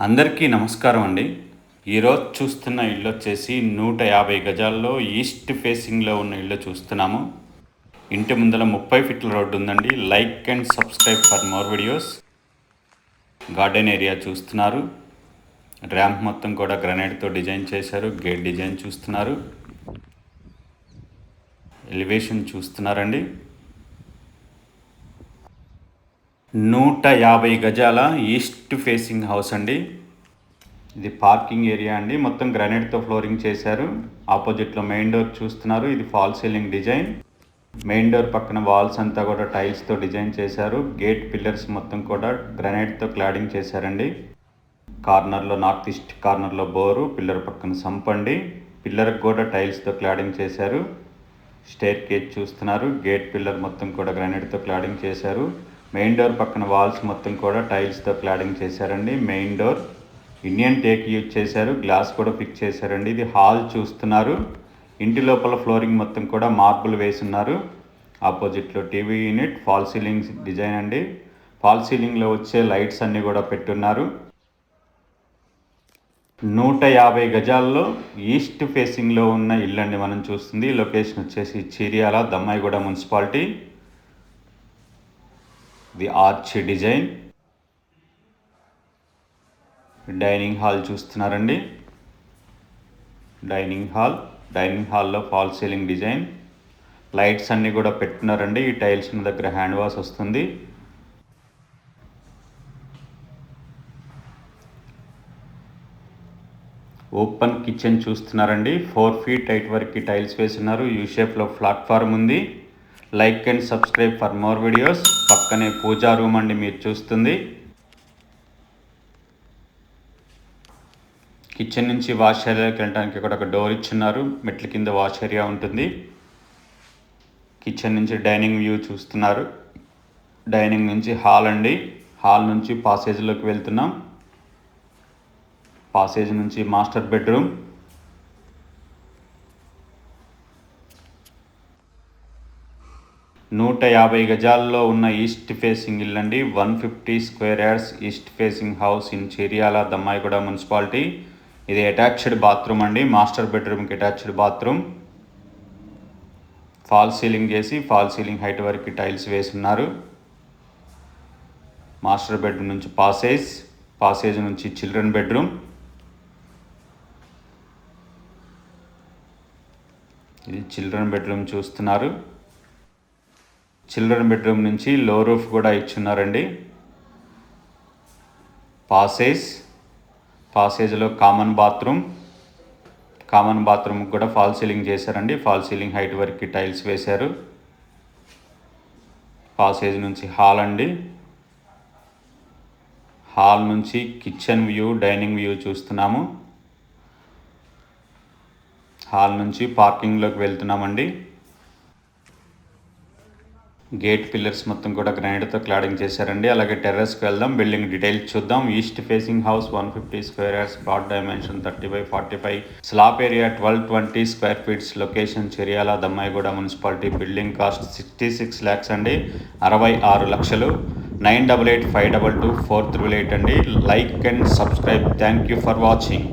అందరికీ నమస్కారం అండి. ఈరోజు చూస్తున్న ఇల్లు వచ్చేసి నూట యాభై గజాల్లో ఈస్ట్ ఫేసింగ్లో ఉన్న ఇల్లు చూస్తున్నాము. ఇంటి ముందర ముప్పై ఫీట్ల రోడ్డు ఉందండి. Like and subscribe for more videos. Garden area చూస్తున్నారు. ర్యాంప్ మొత్తం కూడా గ్రనైట్తో డిజైన్ చేశారు. గేట్ డిజైన్ చూస్తున్నారు. ఎలివేషన్ చూస్తున్నారండి. నూట యాభై గజాల ఈస్ట్ ఫేసింగ్ హౌస్ అండి. ఇది పార్కింగ్ ఏరియా అండి. మొత్తం గ్రానైట్తో ఫ్లోరింగ్ చేశారు. ఆపోజిట్లో మెయిన్ డోర్ చూస్తున్నారు. ఇది fall ceiling design. Main door పక్కన వాల్స్ అంతా కూడా టైల్స్తో డిజైన్ చేశారు. గేట్ పిల్లర్స్ మొత్తం కూడా గ్రానైట్తో క్లాడింగ్ చేశారండి. కార్నర్లో నార్త్ ఈస్ట్ కార్నర్లో బోరు పిల్లర్ పక్కన సంపండి పిల్లర్కి కూడా టైల్స్తో క్లాడింగ్ చేశారు. స్టేర్ కేజ్ చూస్తున్నారు. గేట్ పిల్లర్ మొత్తం కూడా గ్రానైట్తో క్లాడింగ్ చేశారు. మెయిన్ డోర్ పక్కన వాల్స్ మొత్తం కూడా టైల్స్తో క్లాడింగ్ చేశారండి. Main door Indian teak use చేశారు. గ్లాస్ కూడా ఫిక్స్ చేశారండి. ఇది హాల్ చూస్తున్నారు. ఇంటి లోపల ఫ్లోరింగ్ మొత్తం కూడా మార్బుల్ వేసున్నారు. ఆపోజిట్లో TV unit fall ceiling design అండి. ఫాల్ సీలింగ్లో వచ్చే లైట్స్ అన్నీ కూడా పెట్టున్నారు. నూట యాభై గజాల్లో ఈస్ట్ ఫేసింగ్లో ఉన్న ఇల్లు అండి మనం చూస్తుంది. లొకేషన్ వచ్చేసి Cheeryal Dammaiguda municipality. The arch design. Dining hall చూస్తున్నారండి. డైనింగ్ హాల్ డైనింగ్ హాల్లో ఫాల్ సీలింగ్ డిజైన్. లైట్స్ అన్నీ కూడా పెట్టున్నారండి. ఈ టైల్స్ మీ దగ్గర హ్యాండ్ వాష్ వస్తుంది. ఓపెన్ కిచెన్ చూస్తున్నారండి. ఫోర్ ఫీట్ హైట్ వరకు టైల్స్ వేస్తున్నారు యూ షేప్లో ప్లాట్ఫామ్ ఉంది. Like and subscribe for more videos. పక్కనే పూజా రూమ్ అండి మీరు చూస్తుంది. కిచెన్ నుంచి వాష్ ఏరియాకి వెళ్ళడానికి ఇక్కడ ఒక డోర్ ఇచ్చున్నారు. మెట్ల కింద వాష్ ఏరియా ఉంటుంది. కిచెన్ నుంచి డైనింగ్ వ్యూ చూస్తున్నారు. డైనింగ్ నుంచి హాల్ అండి. హాల్ నుంచి పాసేజ్లోకి వెళ్తున్నాం. పాసేజ్ నుంచి మాస్టర్ బెడ్రూమ్. నూట యాభై గజాల్లో ఉన్న ఈస్ట్ ఫేసింగ్ ఇల్లు అండి one fifty square yards east facing house in Cheeryal Dammaiguda municipality. ఇది అటాచ్డ్ బాత్రూమ్ అండి. మాస్టర్ బెడ్రూమ్కి అటాచ్డ్ బాత్రూమ్. ఫాల్ సీలింగ్ చేసి ఫాల్ సీలింగ్ హైట్ వరకు టైల్స్ వేసున్నారు. మాస్టర్ బెడ్రూమ్ నుంచి పాసేజ్ పాసేజ్ నుంచి చిల్డ్రన్ బెడ్రూమ్. ఇది చిల్డ్రన్ బెడ్రూమ్ చూస్తున్నారు. చిల్డ్రన్ బెడ్రూమ్ నుంచి లో రూఫ్ కూడా ఇచ్చున్నారండి. పాసేజ్ పాసేజ్లో కామన్ బాత్రూమ్ కామన్ బాత్రూమ్ కూడా ఫాల్ సీలింగ్ చేశారండి. ఫాల్ సీలింగ్ హైట్ వరకు టైల్స్ వేశారు. పాసేజ్ నుంచి హాల్ అండి. హాల్ నుంచి కిచెన్ వ్యూ డైనింగ్ వ్యూ చూస్తున్నాము. హాల్ నుంచి పార్కింగ్లోకి వెళ్తున్నామండి. గేట్ పిల్లర్స్ మొత్తం కూడా గ్రానైట్తో క్లాడింగ్ చేశారండి. అలాగే టెర్రస్కి వెళ్దాం బిల్డింగ్ డీటెయిల్స్ చూద్దాం. East facing house one fifty square yards broad dimension thirty five forty five. Slab area twelve twenty square feets location Cheeryal Dammaiguda municipality. Building cost sixty six lakhs అండి. అరవై ఆరు లక్షలు. Nine double eight five double two four triple eight అండి. Like and subscribe. Thank you for watching.